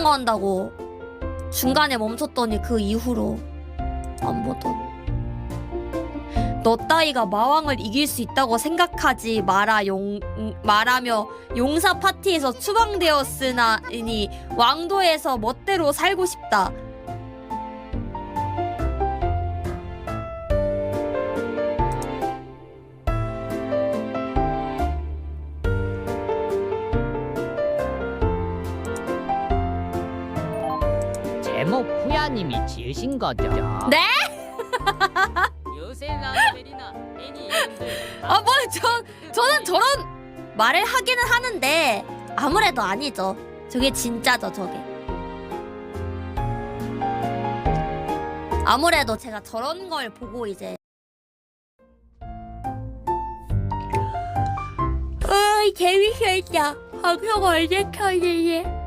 자전거 한다고 중간에 멈췄더니 그 이후로 안 보던. 너 따위가 마왕을 이길 수 있다고 생각하지 마라 용 음, 말하며 용사 파티에서 추방되었으나니 왕도에서 멋대로 살고 싶다. 제목 후야님이 지으신 거죠? 네? 요새 라벨이나 애니 이름들 아, 뭐, 저, 저는 저런 말을 하기는 하는데 아무래도 아니죠. 저게 진짜죠, 저게. 아무래도 제가 저런 걸 보고 이제 어이 재밌었다 방송 언제 켜지지?